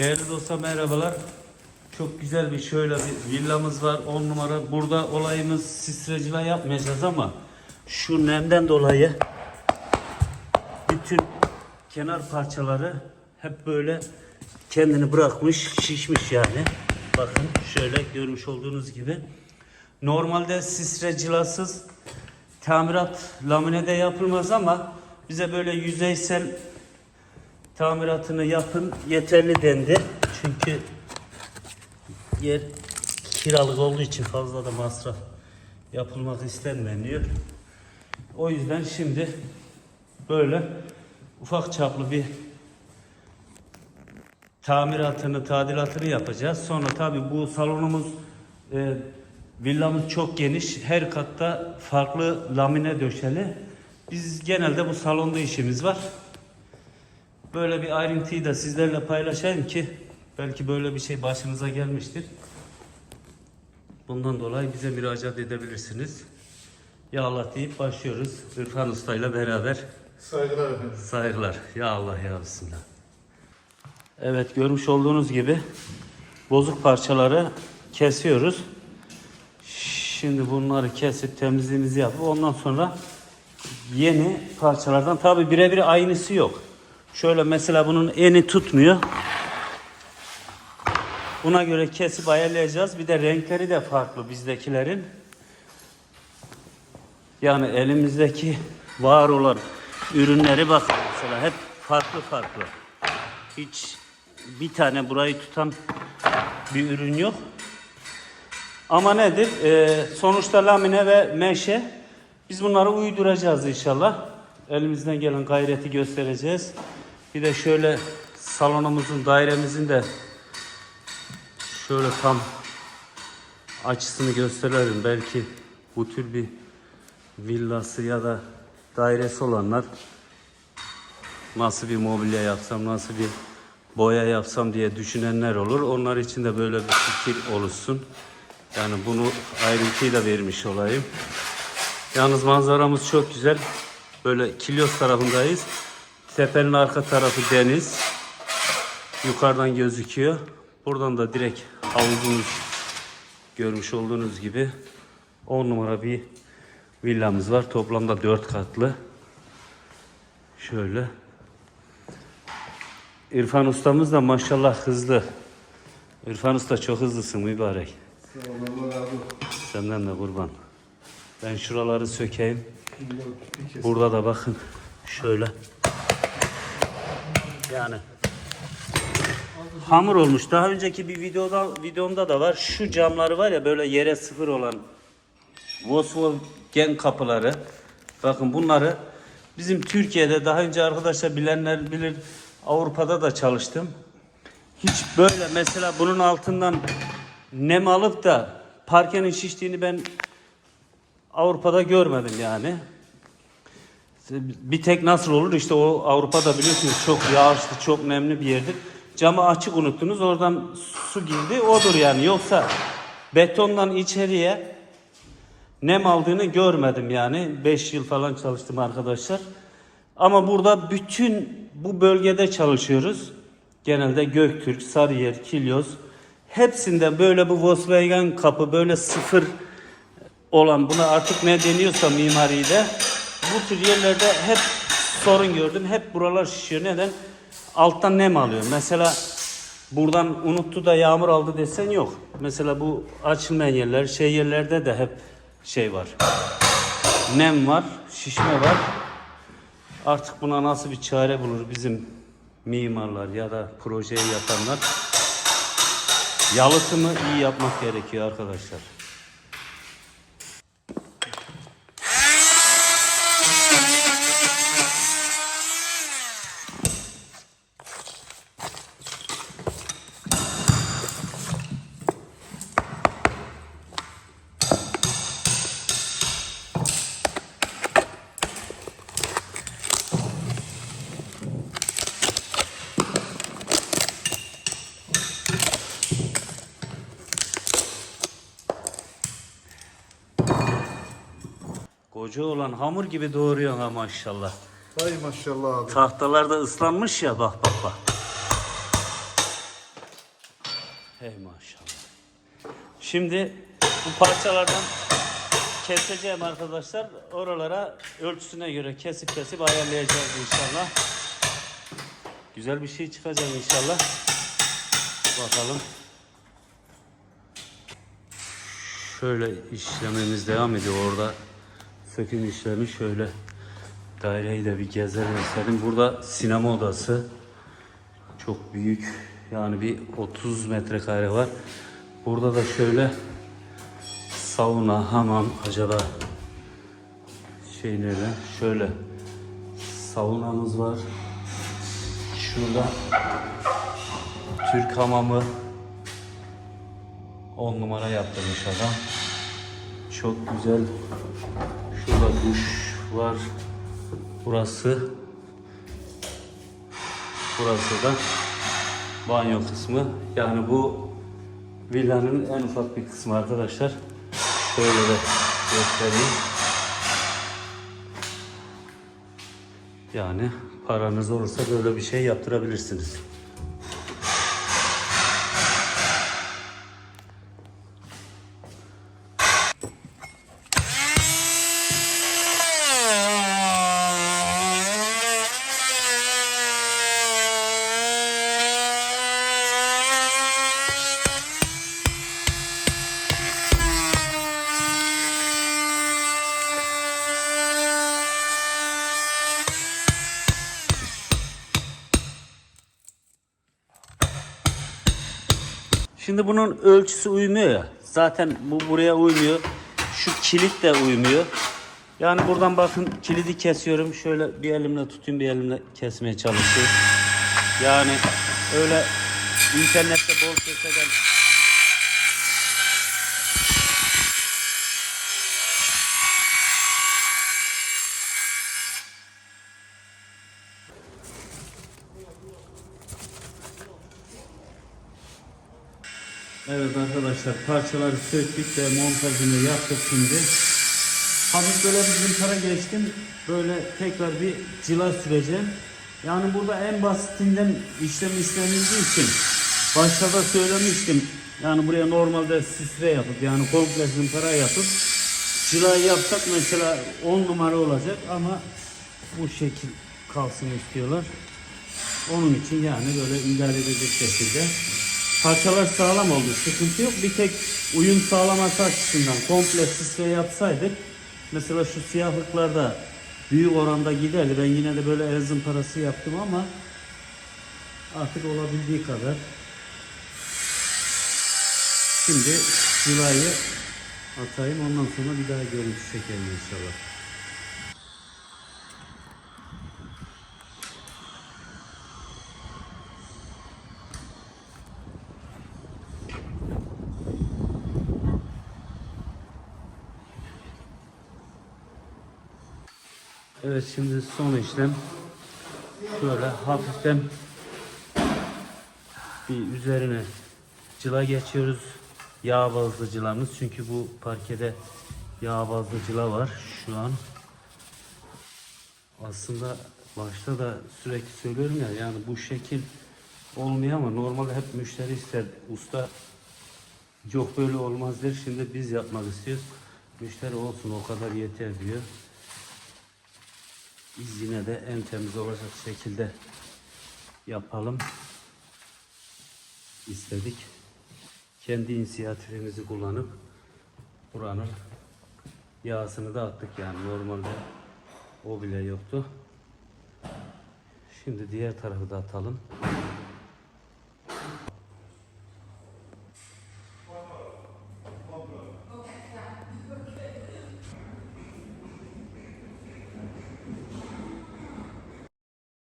Değerli dostlar merhabalar. Çok güzel bir şöyle bir villamız var 10 numara. Burada olayımız sistrecila yapmayacağız ama şu nemden dolayı bütün kenar parçaları hep böyle kendini bırakmış, şişmiş yani. Bakın şöyle görmüş olduğunuz gibi. Normalde sistrecilasız tamirat laminede yapılmaz ama bize böyle yüzeysel tamiratını yapın yeterli dendi. Çünkü yer kiralık olduğu için fazla da masraf yapılmak istenmiyor. O yüzden şimdi böyle ufak çaplı bir tamiratını, tadilatını yapacağız. Sonra tabii bu salonumuz, e, villamız çok geniş. Her katta farklı lamine döşeli. Biz genelde bu salonda işimiz var. Böyle bir ayrıntıyı da sizlerle paylaşayım ki belki böyle bir şey başınıza gelmiştir. Bundan dolayı bize müracaat edebilirsiniz. Ya Allah deyip başlıyoruz. İrfan Usta ile beraber. Saygılar efendim. Saygılar. Ya Allah ya Bismillah. Evet görmüş olduğunuz gibi bozuk parçaları kesiyoruz. Şimdi bunları kesip temizliğimizi yapıp ondan sonra yeni parçalardan tabi birebir aynısı yok. Şöyle mesela bunun eni tutmuyor. Buna göre kesip ayarlayacağız. Bir de renkleri de farklı bizdekilerin. Yani elimizdeki var olan ürünleri bakın mesela hep farklı farklı. Hiç bir tane burayı tutan bir ürün yok. Ama nedir? Ee, sonuçta lamine ve meşe. Biz bunları uyduracağız inşallah. Elimizden gelen gayreti göstereceğiz. Bir de şöyle salonumuzun, dairemizin de şöyle tam açısını gösterelim. Belki bu tür bir villası ya da dairesi olanlar nasıl bir mobilya yapsam, nasıl bir boya yapsam diye düşünenler olur. Onlar için de böyle bir fikir oluşsun. Yani bunu ayrıntıyı da vermiş olayım. Yalnız manzaramız çok güzel. Böyle Kilyos tarafındayız. Tepenin arka tarafı deniz. Yukarıdan gözüküyor. Buradan da direkt havuzumuz görmüş olduğunuz gibi 10 numara bir villamız var. Toplamda 4 katlı. Şöyle. İrfan ustamız da maşallah hızlı. İrfan usta çok hızlısın mübarek. Sağ. Senden de kurban. Ben şuraları sökeyim. Kes- Burada da bakın şöyle. Yani hamur olmuş. Daha önceki bir videoda videomda da var. Şu camları var ya böyle yere sıfır olan Volkswagen kapıları. Bakın bunları bizim Türkiye'de daha önce arkadaşlar bilenler bilir Avrupa'da da çalıştım. Hiç böyle mesela bunun altından nem alıp da parkenin şiştiğini ben Avrupa'da görmedim yani. Bir tek nasıl olur işte o Avrupa'da biliyorsunuz çok yağışlı, çok nemli bir yerdir. Camı açık unuttunuz oradan su girdi odur yani. Yoksa betondan içeriye nem aldığını görmedim yani. 5 yıl falan çalıştım arkadaşlar. Ama burada bütün bu bölgede çalışıyoruz. Genelde Göktürk, Sarıyer, Kilyos. Hepsinde böyle bu Volkswagen kapı böyle sıfır olan buna artık ne deniyorsa mimariyle bu tür yerlerde hep sorun gördüm. Hep buralar şişiyor. Neden? Alttan nem alıyor. Mesela buradan unuttu da yağmur aldı desen yok. Mesela bu açılmayan yerler, şey yerlerde de hep şey var. Nem var, şişme var. Artık buna nasıl bir çare bulur bizim mimarlar ya da projeyi yapanlar? Yalıtımı iyi yapmak gerekiyor arkadaşlar. Koca olan hamur gibi doğuruyor ha maşallah. Hay maşallah abi. Tahtalar da ıslanmış ya bak bak bak. Hey maşallah. Şimdi bu parçalardan keseceğim arkadaşlar. Oralara ölçüsüne göre kesip kesip ayarlayacağız inşallah. Güzel bir şey çıkacak inşallah. Bakalım. Şöyle işlememiz devam ediyor orada. Söküm işlemi şöyle. Daireyi de bir gezelim istedim. Burada sinema odası. Çok büyük. Yani bir 30 metrekare var. Burada da şöyle sauna, hamam acaba şey nerede? Şöyle saunamız var. Şurada Türk hamamı 10 numara yaptırmış adam. Çok güzel. Şurada duş var. Burası Burası da banyo kısmı. Yani bu villanın en ufak bir kısmı arkadaşlar. Şöyle de göstereyim. Yani paranız olursa böyle bir şey yaptırabilirsiniz. Şimdi bunun ölçüsü uymuyor ya. Zaten bu buraya uymuyor. Şu kilit de uymuyor. Yani buradan bakın kilidi kesiyorum. Şöyle bir elimle tutayım bir elimle kesmeye çalışıyorum. Yani öyle internette bol keseden Evet arkadaşlar parçaları söktük ve montajını yaptık şimdi. Hafif böyle bir zımpara geçtim. Böyle tekrar bir cila süreceğim. Yani burada en basitinden işlem işlenildiği için başta da söylemiştim. Yani buraya normalde süsle yapıp yani komple zımpara yapıp cilayı yapsak mesela 10 numara olacak ama bu şekil kalsın istiyorlar. Onun için yani böyle idare edecek şekilde. Parçalar sağlam oldu. Sıkıntı yok. Bir tek uyum sağlaması açısından komple sisle yapsaydık mesela şu siyahlıklarda büyük oranda giderdi. Ben yine de böyle el zımparası yaptım ama artık olabildiği kadar. Şimdi cilayı atayım. Ondan sonra bir daha görüntü çekelim inşallah. Evet şimdi son işlem şöyle hafiften bir üzerine cıla geçiyoruz. Yağ bazlı cılamız çünkü bu parkede yağ bazlı cıla var şu an. Aslında başta da sürekli söylüyorum ya yani bu şekil olmuyor ama normalde hep müşteri ister. Usta yok böyle olmaz der. Şimdi biz yapmak istiyoruz. Müşteri olsun o kadar yeter diyor. Biz yine de en temiz olacak şekilde yapalım istedik. Kendi inisiyatifimizi kullanıp buranın yağsını da attık yani normalde o bile yoktu. Şimdi diğer tarafı da atalım.